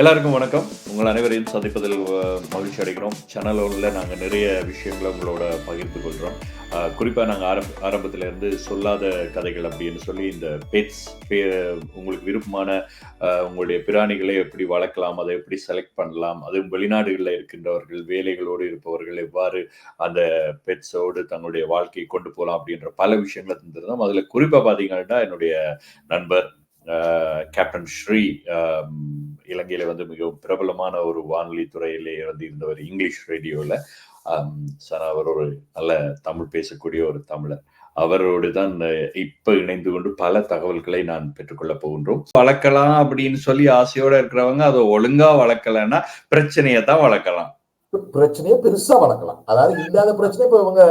எல்லாருக்கும் வணக்கம். உங்கள் அனைவரையும் சந்திப்பதில் மகிழ்ச்சி அடைகிறோம். சேனல் ஒன்றில் நாங்கள் நிறைய விஷயங்களை உங்களோட பகிர்ந்து கொள்கிறோம். குறிப்பாக நாங்கள் ஆரம்ப ஆரம்பத்திலேருந்து சொல்லாத கதைகள் அப்படின்னு சொல்லி இந்த பெட்ஸ் உங்களுக்கு விருப்பமான உங்களுடைய பிராணிகளை எப்படி வளர்க்கலாம் அதை எப்படி செலக்ட் பண்ணலாம் அதுவும் வெளிநாடுகளில் இருக்கின்றவர்கள் வேலைகளோடு இருப்பவர்கள் எவ்வாறு அந்த பெட்ஸோடு தங்களுடைய வாழ்க்கையை கொண்டு போகலாம் அப்படின்ற பல விஷயங்களை தந்திருந்தோம். அதில் குறிப்பாக பார்த்தீங்கன்னா என்னுடைய நண்பர் கேப்டன் ஸ்ரீ இலங்கையில வந்து மிகவும் பிரபலமான ஒரு வானொலி துறையிலே வந்து இருந்தவர் இங்கிலீஷ் ரேடியோவில் சார் அவர் ஒரு நல்ல தமிழ் பேசக்கூடிய ஒரு தமிழர். அவரோடு தான் இப்ப இணைந்து கொண்டு பல தகவல்களை நான் பெற்றுக்கொள்ள போகின்றோம். வளர்க்கலாம் அப்படின்னு சொல்லி ஆசையோட இருக்கிறவங்க அதை ஒழுங்கா வளர்க்கலைன்னா பிரச்சனையை தான் வளர்க்கலாம். பிரச்சனையை பெருசா வளர்க்கலாம். அதாவது இல்லாத பிரச்சனை இப்ப இவங்க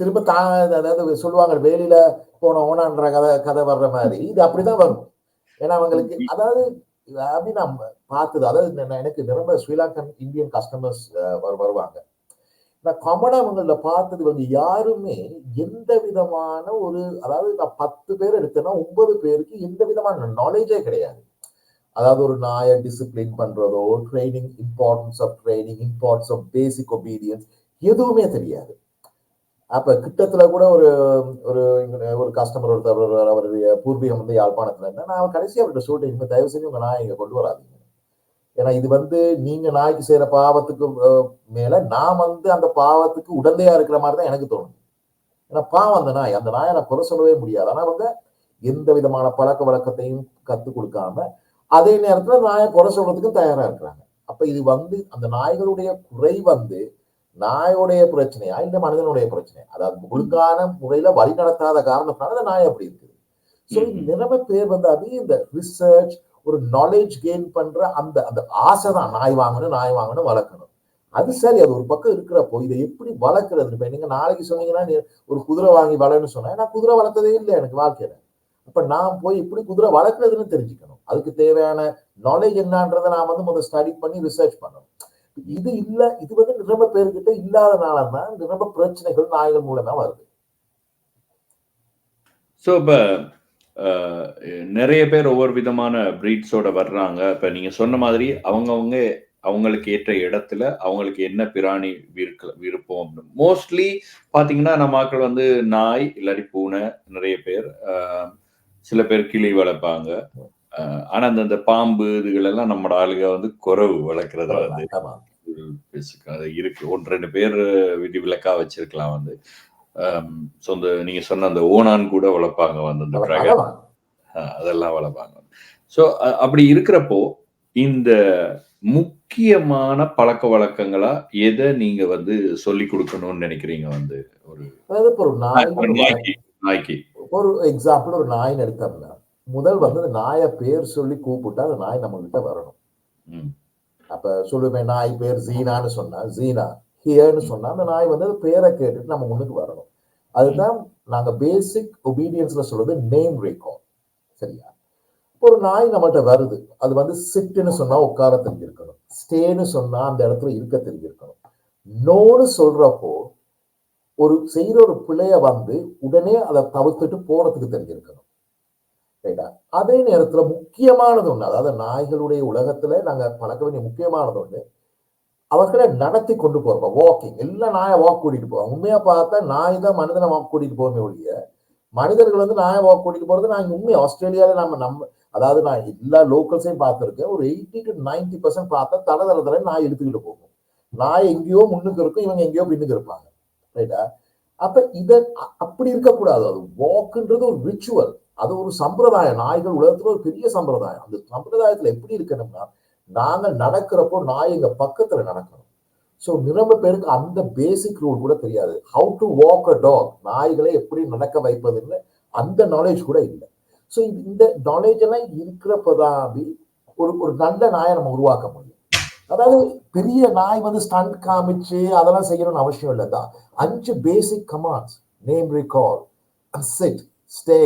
திரும்ப தா அதாவது சொல்லுவாங்க வேலியில போன ஓனான்ற கதை கதை வர்ற மாதிரி. இது அப்படிதான் வரும். ஏன்னா அவங்களுக்கு அதாவது அப்படி நம்ம பார்த்தது. அதாவது எனக்கு நிரம்ப ஸ்ரீலங்கன் இந்தியன் கஸ்டமர்ஸ் வருவாங்க. நான் காமனா அவங்கள பார்த்தது வந்து யாருமே எந்த விதமான ஒரு அதாவது நான் பத்து பேர் எடுத்தேன்னா ஒன்பது பேருக்கு எந்த விதமான நாலேஜே கிடையாது. அதாவது ஒரு நாயை டிசிப்ளின் பண்றதோ training importance of training importance of basic obedience எதுவுமே தெரியாது. அப்ப கிட்டத்துல கூட ஒரு ஒரு ஒரு கஸ்டமர் ஒருத்தர் அவருடைய பூர்வீகம் வந்து யாழ்ப்பாணத்துல இருந்தா நான் கடைசியாக அவர்கிட்ட சொல்லிட்டேன் இனிமே தயவு செஞ்சு உங்க நாயை இங்க கொண்டு வராதிங்க. ஏன்னா இது வந்து நீங்க நாய்க்கு செய்யற பாவத்துக்கு மேலே மேல நான் வந்து அந்த பாவத்துக்கு உடந்தையா இருக்கிற மாதிரி தான் எனக்கு தோணும் ஏன்னா பாவம் அந்த நாய் அந்த நாயை நான் குறை சொல்லவே முடியாது. ஆனா வந்து எந்த விதமான பழக்க வழக்கத்தையும் கற்றுக் கொடுக்காம அதே நேரத்துல நாயை குறை சொல்றதுக்கும் தயாரா இருக்கிறாங்க. அப்ப இது வந்து அந்த நாய்களுடைய குறை வந்து நாயோடைய பிரச்சனையா? இல்ல மனிதனுடைய பிரச்சனையா? அதாவது ஒழுங்கான முறையில வழி நடத்தாத காரணத்தினால அந்த நாய் அப்படி இருக்குது. ஸோ நிறைய பேர் வந்து அதே இந்த ரிசர்ச் ஒரு நாலேஜ் கெயின் பண்ற அந்த அந்த ஆசை தான். நாய் வாங்கணும் நாய் வாங்கணும் வளர்க்கணும். அது சரி அது ஒரு பக்கம் இருக்கிறப்போ இதை எப்படி வளர்க்கறது? இப்ப நீங்க நாளைக்கு சொன்னீங்கன்னா ஒரு குதிரை வாங்கி வளர்ன்னு சொன்னா நான் குதிரை வளர்த்ததே இல்லை எனக்கு வாழ்க்கையில. அப்ப நான் போய் எப்படி குதிரை வளர்க்கறதுன்னு தெரிஞ்சுக்கணும். அதுக்கு தேவையான நாலேஜ் என்னன்றதை நான் வந்து முதல்ல ஸ்டடி பண்ணி ரிசர்ச் பண்ணணும். இது இல்ல இது வந்து நிரம்ப பேர்கிட்ட இல்லாதனால தான் நிரம்ப பிரச்சனைகள் நாய்கள் மூலமா வருது. ஸோ இப்போ நிறைய பேர் ஒவ்வொரு விதமான பிரீட்ஸோட வர்றாங்க. இப்போ நீங்க சொன்ன மாதிரி அவங்கவங்க அவங்களுக்கு ஏற்ற இடத்துல அவங்களுக்கு என்ன பிராணி விருக்க விருப்பம் மோஸ்ட்லி பாத்தீங்கன்னா நம்ம ஆட்கள் வந்து நாய் இல்லாட்டி பூனை நிறைய பேர் சில பேர் கிளி வளர்ப்பாங்க. ஆனா அந்த பாம்பு இதுகளெல்லாம் நம்மளோட ஆளுங்க வந்து குறவு வளர்க்கறத வந்து பேசிக்க அது இருக்கு. ஒன்று ரெண்டு பேர் விதி விலக்கா வச்சிருக்கலாம் வந்து. சொந்த நீங்க சொன்ன அந்த ஓனான் கூட வளர்ப்பாங்க வந்து அந்த அதெல்லாம் வளர்ப்பாங்க ஸோ அப்படி இருக்கிறப்போ இந்த முக்கியமான பழக்க வழக்கங்களா எதை நீங்க வந்து சொல்லி கொடுக்கணும்னு நினைக்கிறீங்க வந்து? ஒரு ஒரு நாய் நாய்க்கு நாய்க்கு. ஒரு எக்ஸாம்பிள் ஒரு நாயின்னு எடுத்தோம்னா முதல் வந்து நாயை பேர் சொல்லி கூப்பிட்டா அந்த நாய் நம்ம கிட்ட வரணும் அப்ப சொல்லுவேன் நாய் பேர் ஜீனான்னு சொன்னா ஜீனா ஹியர்னு சொன்னா அந்த நாய் வந்து பேரை கேட்டுட்டு நம்ம முன்னுக்கு வரணும். அதுதான் நாங்க பேசிக் ஒபீடியன்ஸ்ல சொல்றது நேம் ரீகால் சரியா? ஒரு நாய் நம்மகிட்ட வருது. அது வந்து சிட்டுன்னு சொன்னா உட்கார தெரிஞ்சிருக்கணும். ஸ்டேன்னு சொன்னா அந்த இடத்துல இருக்க தெரிஞ்சிருக்கணும். நோன்னு சொல்றப்போ ஒரு செய்யற ஒரு பிழைய வந்து உடனே அதை தவிர்த்துட்டு போறதுக்கு தெரிஞ்சிருக்கணும். ரைட்டா அதே நேரத்துல முக்கியமானது ஒண்ணு அதாவது நாய்களுடைய உலகத்துல நாங்க பழக்க வேண்டிய முக்கியமானது ஒண்ணு அவர்களை நடத்தி கொண்டு போறோம். வாக்கிங் எல்லாம் நாயை வாக் கூட்டிட்டு போவாங்க உண்மையா பார்த்தா நாய் தான் மனிதனை வாக் கூட்டிட்டு போகணும் ஒழிய மனிதர்கள் வந்து நாயை வாக் கூட்டிட்டு போறது நான் உண்மை ஆஸ்திரேலியால நம்ம நம்ம அதாவது நான் எல்லா லோக்கல்ஸையும் பார்த்திருக்கேன். ஒரு எயிட்டி டு நைன்டி பர்சன்ட் பார்த்தா தலை தலை நாய் எடுத்துக்கிட்டு போகும். நாய் எங்கேயோ முன்னுக்கு இருக்கும் இவங்க எங்கேயோ பின்னுக்கு இருப்பாங்க. ரைட்டா அப்ப இத அ- அப்படி இருக்கக்கூடாது. அது வாக்குன்றது ஒரு ரிச்சுவல் அது ஒரு சம்பிரதாயம். நாய்கள் உலகத்துல ஒரு பெரிய சம்பிரதாயம். அந்த சம்பிரதாயத்துல எப்படி இருக்கணும்னா நாங்கள் நடக்கிறப்போ நாய் எங்க பக்கத்துல நடக்கணும். ஸோ நிரம்ப பேருக்கு அந்த பேசிக் ரூல் கூட தெரியாது. How to walk a dog நாய்களை எப்படி நடக்க வைப்பதுன்னு அந்த நாலேஜ் கூட இல்லை. ஸோ இந்த நாலேஜ் எல்லாம் இருக்கிறப்பதான் ஒரு ஒரு நல்ல நாயை நம்ம உருவாக்க முடியும். அதாவது பெரிய நாய் வந்து ஸ்டண்ட் காமிச்சு அதெல்லாம் செய்யணும்னு அவசியம் இல்லை. தான் அஞ்சு basic commands name recall sit stay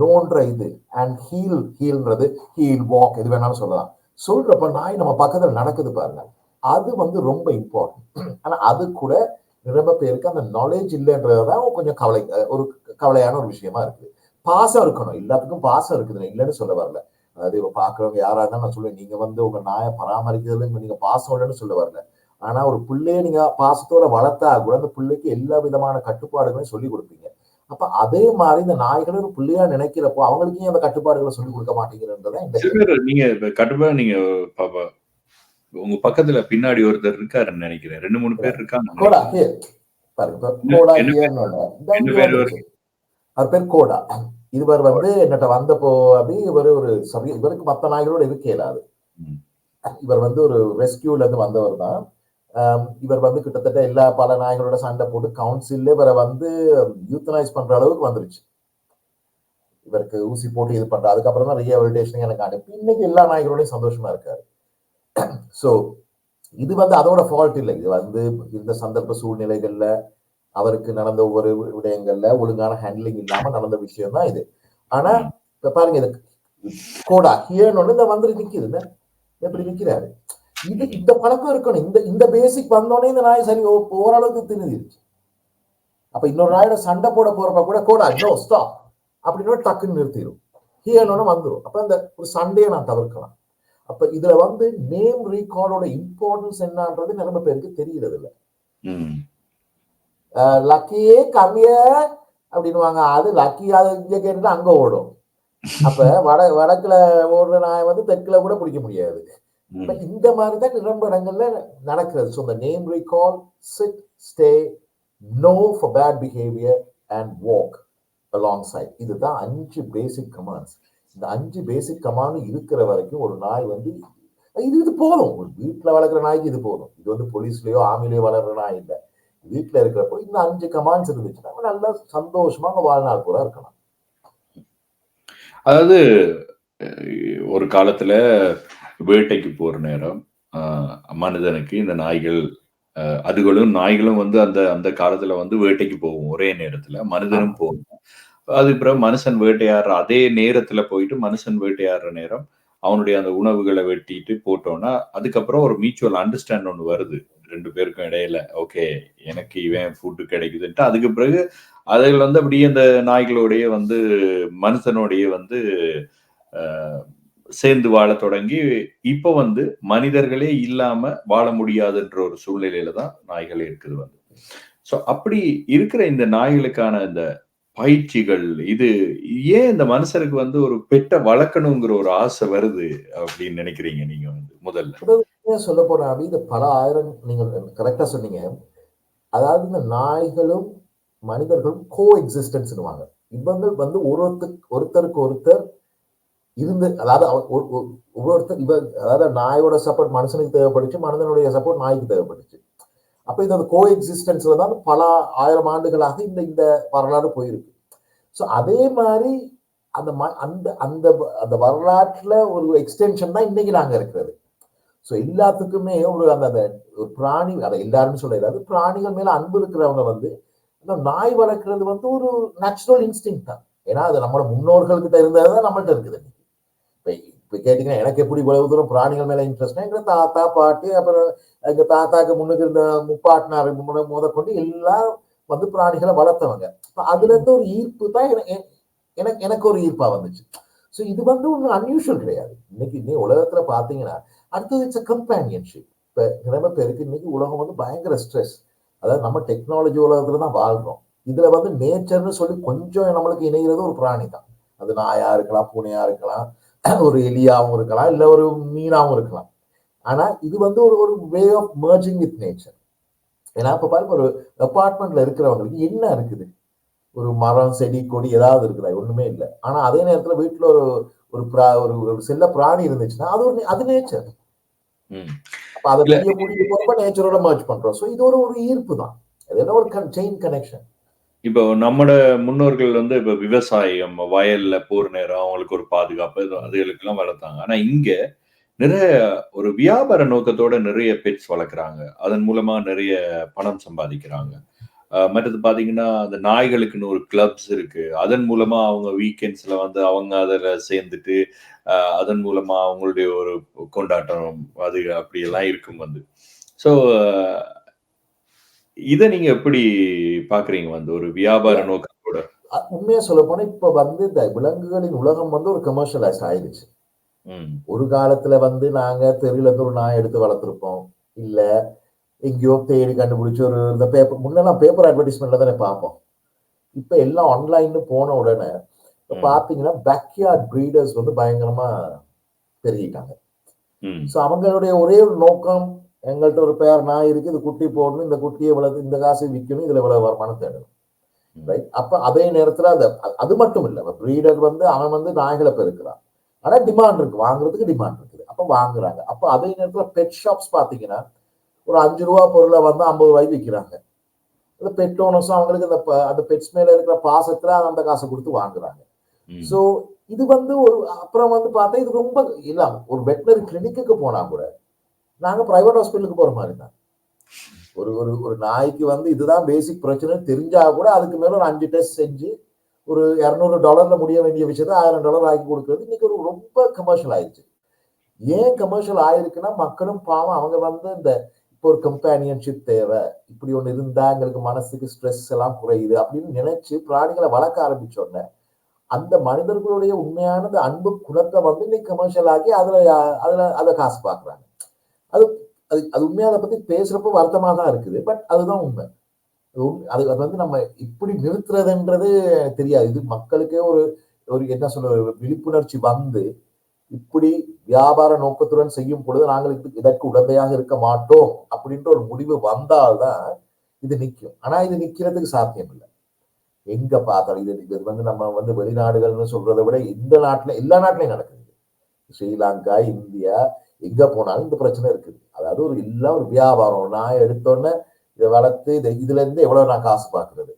நோன்ற இது. அண்ட் ஹீல் ஹீல்ன்றது ஹீல் வாக் எது வேணாலும் சொல்லலாம். சொல்றப்ப நாய் நம்ம பக்கத்துல நடக்குது பாருங்க. அது வந்து ரொம்ப இம்பார்ட்டன்ட் ஆனா அது கூட ரொம்ப பேருக்கு அந்த நாலேஜ் இல்லைன்றதுதான் கொஞ்சம் கவலை ஒரு கவலையான ஒரு விஷயமா இருக்குது. பாசம் இருக்கணும். எல்லாத்துக்கும் பாசம் இருக்குது. இல்லைன்னு சொல்ல வரல. அதாவது இப்ப பாக்குறவங்க யாரா இருந்தாலும் நான் சொல்லுவேன் நீங்க வந்து உங்க நாயை பராமரிக்கிறதுல நீங்க பாசம் இல்லைன்னு சொல்ல வரல. ஆனா ஒரு பிள்ளைய நீங்க பாசத்தோட வளர்த்தா கூட அந்த பிள்ளைக்கு எல்லா விதமான கட்டுப்பாடுகளையும் சொல்லி கொடுப்பீங்க. அப்ப அதே மாதிரி இந்த நாய்களை ஒரு பிள்ளையா நினைக்கிறப்போ அவங்களுக்கு அந்த கட்டுப்பாடுகளை சொல்லி கொடுக்க பேர் நீங்க கண்டிப்பா நீங்க பாப்பா உங்க பக்கத்துல பின்னாடி ஒருத்தர் இருக்காருன்னு நினைக்கிறேன். ரெண்டு மூணு பேர் இருக்காங்க கோடா. அவர் பேர் கோடா. இவர் வந்து என்னட்ட வந்தப்போ அப்படி இவர் ஒரு சமய இவருக்கு மத்த நாய்களோட இருக்க இயலாது. இவர் வந்து ஒரு ரெஸ்கியூல இருந்து வந்தவர் தான். இவர் வந்து கிட்டத்தட்ட எல்லா பல நாய்களோட சண்டை போட்டு கவுன்சில்ல இவரை வந்து யூத்தனைஸ் பண்ற அளவுக்கு வந்துருச்சு. இவருக்கு ஊசி போட்டு இது பண்ற அதுக்கப்புறம் தான் ரீஹபிலிட்டேஷன் எனக்கு அனுப்பி இன்னைக்கு எல்லா நாயகரோடையும் சந்தோஷமா இருக்காரு. சோ இது வந்து அதோட ஃபால்ட் இல்லை. இது வந்து இந்த சந்தர்ப்ப சூழ்நிலைகள்ல அவருக்கு நடந்த ஒவ்வொரு விடயங்கள்ல ஒழுங்கான ஹேண்ட்லிங் இல்லாம நடந்த விஷயம் தான் இது. ஆனா இப்ப பாருங்க இது கோடா ஹியர்னு இந்த வந்துட்டு நிக்குது. எப்படி நிக்கிறாரு? இது இந்த பழக்கம் இருக்கணும். இந்த இந்த பேசிக் வந்தோடனே இந்த நாய் சரி ஓரளவுக்கு திணிதிருச்சு அப்ப இன்னொரு நாயோட சண்டை போட போறப்ப கூட கோடா நோ ஸ்டாப் அப்படின்னு டக்குன்னு நிறுத்திடும் ஹியர்னு வந்துடும் அப்ப அந்த ஒரு சண்டையை நான் தவிர்க்கலாம். அப்ப இதுல வந்து நேம் ரீகாலோட இம்பார்ட்டன்ஸ் என்னன்றது நிறைய பேருக்கு தெரியறது இல்ல. லக்கியே கம்மிய அப்படின்னுவாங்க. அது லக்கி அது இங்க கேட்டுட்டு அங்க ஓடும். அப்ப வட வடக்குல ஓடுற நாய் வந்து தெற்குல கூட பிடிக்க முடியாது. இந்த மாதிரி தான் இடங்கள்ல நடக்கிறது ஸோ இந்த name recall sit stay no for bad behaviour and walk alongside இதுதான் அஞ்சு பேசிக் கமாண்ட்ஸ் இந்த அஞ்சு பேசிக் கமாண்ட் இருக்கிற வரைக்கும் ஒரு நாய் வந்து இது இது போதும். ஒரு வீட்டுல வளர்க்குற நாய்க்கு இது போதும். இது வந்து போலீஸ்லயோ ஆமிலையோ வளர்ற நாய் இல்லை. வீட்டுல இருக்கிறப்போ இந்த அஞ்சு கமாண்ட்ஸ் இருந்துச்சுன்னா நல்லா சந்தோஷமா அவங்க வாழ்நாள் கூட இருக்கலாம். அதாவது ஒரு காலத்துல வேட்டைக்கு போற நேரம் ஆஹ், மனிதனுக்கு இந்த நாய்கள் அதுகளும் நாய்களும் வந்து அந்த அந்த காலத்துல வந்து வேட்டைக்கு போகும் ஒரே நேரத்துல மனிதனும் போகும். அதுக்கு பிறகு மனுஷன் வேட்டையாடுற அதே நேரத்துல போயிட்டு மனுஷன் வேட்டையாடுற நேரம் அவனுடைய அந்த உணவுகளை வெட்டிட்டு போட்டோம்னா அதுக்கப்புறம் ஒரு மியூச்சுவல் அண்டர்ஸ்டாண்ட் ஒன்று வருது. ரெண்டு பேருக்கும் இடையில ஓகே எனக்கு இவன் ஃபுட்டு கிடைக்குதுன்ட்டு. அதுக்கு பிறகு அதில் வந்து அப்படியே அந்த நாய்களோடயே வந்து மனுஷனோடயே வந்து சேர்ந்து வாழ தொடங்கி இப்போ வந்து மனிதர்களே இல்லாம வாழ முடியாதுன்ற ஒரு சூழ்நிலையில தான் நாய்கள் இருக்குது வந்து. ஸோ அப்படி இருக்கிற இந்த நாய்களுக்கான இந்த பயிற்சிகள் இது ஏன் இந்த மனுஷருக்கு வந்து ஒரு பெட்டை வளர்க்கணுங்கிற ஒரு ஆசை வருது அப்படின்னு நினைக்கிறீங்க நீங்க வந்து முதல்ல? சொல்ல போனா அப்படி இது பல ஆயிரம் நீங்க கரெக்டா சொன்னீங்க. அதாவது இந்த நாய்களும் மனிதர்களும் கோ எக்ஸிஸ்டன்ஸ்னுவாங்க இவங்க வந்து ஒருத்தருக்கு ஒருத்தருக்கு ஒருத்தர் இருந்து அதாவது ஒ- ஒவ்வொருத்தர் இவ அதாவது நாயோட சப்போர்ட் மனுஷனுக்கு தேவைப்பட்டுச்சு மனிதனுடைய சப்போர்ட் நாய்க்கு தேவைப்பட்டுச்சு. அப்ப இந்த கோ எக்ஸிஸ்டன்ஸ்ல தான் பல ஆயிரம் ஆண்டுகளாக இந்த இந்த வரலாறு போயிருக்கு. ஸோ அதே மாதிரி அந்த ம- அந்த அந்த அந்த வரலாற்றுல ஒரு எக்ஸ்டென்ஷன் தான் இன்னைக்கு நாங்க இருக்கிறது. ஸோ எல்லாத்துக்குமே ஒரு அந்த அந்த ஒரு பிராணி அதை எல்லாருமே சொல்லிடாது பிராணிகள் மேல அன்பு இருக்கிறவங்க வந்து இந்த நாய் வளர்க்குறது வந்து ஒரு நேச்சுரல் இன்ஸ்டிங் தான். ஏன்னா அது நம்மளோட முன்னோர்கள்கிட்ட இருந்தது தான் நம்மள்ட்ட இருக்குது. இப்போ கேட்டிங்கன்னா கேட்டீங்கன்னா எனக்கு எப்படி இவ்வளவு தூரம் பிராணிகள் மேல இன்ட்ரெஸ்ட்னா எங்க தாத்தா பாட்டி அப்புறம் எங்க தாத்தாக்கு முன்னுக்கு இருந்த முப்பாட்டினார் முன்ன முதற்கொண்டு எல்லாம் வந்து பிராணிகளை வளர்த்தவங்க. அப்ப அதுல இருந்து ஒரு ஈர்ப்பு தான் எனக்கு எனக்கு ஒரு ஈர்ப்பா வந்துச்சு. ஸோ இது வந்து ஒன்றும் அன்யூஷுவல் கிடையாது. இன்னைக்கு இன்னைக்கு உலகத்துல பாத்தீங்கன்னா அடுத்தது இட்ஸ் கம்பேனியன்ஷிப் இப்போ நிறைய பேருக்கு இன்னைக்கு உலகம் வந்து பயங்கர ஸ்ட்ரெஸ் அதாவது நம்ம டெக்னாலஜி உலகத்துல தான் வாழ்றோம். இதுல வந்து நேச்சர்னு சொல்லி கொஞ்சம் நம்மளுக்கு இணைகிறது ஒரு பிராணி தான் அது நாயா இருக்கலாம் பூனையா இருக்கலாம் ஒரு எலியாவும் இருக்கலாம் இல்ல ஒரு மீனாவும் இருக்கலாம். ஆனா இது வந்து ஒரு ஒரு way of merging with nature ஏன்னா இப்ப பாருங்க ஒரு அபார்ட்மெண்ட்ல இருக்கிறவங்களுக்கு என்ன இருக்குது? ஒரு மரம் செடி கொடி ஏதாவது இருக்குதா? ஒண்ணுமே இல்லை. ஆனா அதே நேரத்துல வீட்டுல ஒரு ஒரு பிரா ஒரு ஒரு செல்ல பிராணி இருந்துச்சுன்னா அது ஒரு அது நேச்சர். அப்ப அதை நேச்சரோட மர்ஜ் பண்றோம். சோ இது ஒரு ஒரு ஈர்ப்பு தான். அது என்ன ஒரு செயின் கனெக்ஷன் இப்போ நம்மட முன்னோர்கள் வந்து இப்போ விவசாயம் வயல்ல போர் நேரம் அவங்களுக்கு ஒரு பாதுகாப்பு இது- அதுகளுக்கெல்லாம் வளர்த்தாங்க. ஆனா இங்க நிறைய ஒரு வியாபார நோக்கத்தோட நிறைய பெட்ஸ் வளர்க்குறாங்க. அதன் மூலமா நிறைய பணம் சம்பாதிக்கிறாங்க. அஹ் மற்றது பாத்தீங்கன்னா அந்த நாய்களுக்குன்னு ஒரு கிளப்ஸ் இருக்கு. அதன் மூலமா அவங்க வீக்கெண்ட்ஸ்ல வந்து அவங்க அதில் சேர்ந்துட்டு அஹ் அதன் மூலமா அவங்களுடைய ஒரு கொண்டாட்டம் அது அப்படியெல்லாம் இருக்கும் வந்து. ஸோ இதை நீங்க எப்படி பாக்குறீங்க வந்து ஒரு வியாபார நோக்கத்தோட? உண்மையா சொல்ல போனா இப்ப வந்து இந்த விலங்குகளின் உலகம் வந்து ஒரு கமர்ஷியலைஸ்ட் ஆயிடுச்சு. ஒரு காலத்துல வந்து நாங்க தெருல இருந்து ஒரு நாய் எடுத்து வளர்த்துருப்போம். இல்ல எங்கேயோ தேடி கண்டுபிடிச்சு ஒரு இந்த பேப்பர் முன்னெல்லாம் பேப்பர் அட்வர்டைஸ்மெண்ட்ல தானே பார்ப்போம். இப்ப எல்லாம் ஆன்லைன்னு போன உடனே. பாத்தீங்கன்னா பேக்யார்ட் பிரீடர்ஸ் வந்து பயங்கரமா பெருகிட்டாங்க. ஸோ அவங்களுடைய ஒரே ஒரு நோக்கம் எங்கள்கிட்ட ஒரு பேர் நாய் இருக்கு இது குட்டி போடணும் இந்த குட்டியை இவ்வளவு இந்த காசு விற்கணும் இதுல இவ்வளவு வருமானம் தேடணும். ரைட் அப்ப அதே நேரத்துல அது அது மட்டும் இல்ல பிரீடர் வந்து அவன் வந்து நாய்களை பெருக்கிறான். ஆனா டிமாண்ட் இருக்கு வாங்குறதுக்கு டிமாண்ட் இருக்குது. அப்ப வாங்குறாங்க. அப்ப அதே நேரத்துல பெட் ஷாப்ஸ் பாத்தீங்கன்னா ஒரு அஞ்சு ரூபா பொருளை வந்து ஐம்பது ரூபாய்க்கு விற்கிறாங்க இந்த பெட் ஓனர்ஸும் அவங்களுக்கு அந்த ப- அந்த பெட்ஸ் மேல இருக்கிற பாசத்துல அந்த காசை கொடுத்து வாங்குறாங்க. சோ இது வந்து ஒரு அப்புறம் வந்து பார்த்தா இது ரொம்ப இல்ல ஒரு வெட்டினரி கிளினிக்கு போனா கூட நாங்கள் ப்ரைவேட் ஹாஸ்பிட்டலுக்கு போகிற மாதிரி தான். ஒரு ஒரு ஒரு நாய்க்கு வந்து இதுதான் பேசிக் பிரச்சனை. தெரிஞ்சா கூட அதுக்கு மேலே ஒரு அஞ்சு டெஸ்ட் செஞ்சு ஒரு இரநூறு டாலரில் முடிய வேண்டிய விஷயத்த ஆயிரம் டாலர் ஆக்கி கொடுக்கறது. இன்னைக்கு ஒரு ரொம்ப கமர்ஷியல் ஆயிடுச்சு. ஏன் கமர்ஷியல் ஆயிருக்குன்னா மக்களும் பாவம் அவங்க வந்து இந்த இப்போ ஒரு கம்பேனியன்ஷிப் தேவை. இப்படி ஒன்று இருந்தா எங்களுக்கு மனசுக்கு ஸ்ட்ரெஸ் எல்லாம் குறையுது அப்படின்னு நினைச்சு பிராணிகளை வளர்க்க ஆரம்பிச்ச உடனே அந்த மனிதர்களுடைய உண்மையானது அன்பு குணத்தை வந்து இன்னைக்கு கமர்ஷியல் ஆக்கி அதுல அதில் அதுல அதை காசு பார்க்குறாங்க அது அது அது உண்மையா அதை பத்தி பேசுறப்ப வருத்தமா தான் இருக்குது. பட் அதுதான் உண்மை. அது அது வந்து நம்ம இப்படி நிறுத்துறதுன்றது தெரியாது. இது மக்களுக்கே ஒரு ஒரு என்ன சொல்ற விழிப்புணர்ச்சி வந்து இப்படி வியாபார நோக்கத்துடன் செய்யும் பொழுது நாங்கள் இது இதற்கு உடந்தையாக இருக்க மாட்டோம் அப்படின்ற ஒரு முடிவு வந்தால்தான் இது நிக்கும் ஆனா இது நிக்கிறதுக்கு சாத்தியம் இல்லை எங்க பார்த்தாலும் இது இது வந்து நம்ம வந்து வெளிநாடுகள்னு சொல்றதை விட இந்த நாட்டுல எல்லா நாட்டிலையும் நடக்குது ஸ்ரீலங்கா இந்தியா எங்க போனாலும் இந்த பிரச்சனை இருக்குது. அதாவது ஒரு எல்லாம் ஒரு வியாபாரம். நான் எடுத்தோன்னே இதை வளர்த்து இதை இதுல இருந்து எவ்வளவு நான் காசு பார்க்குறது?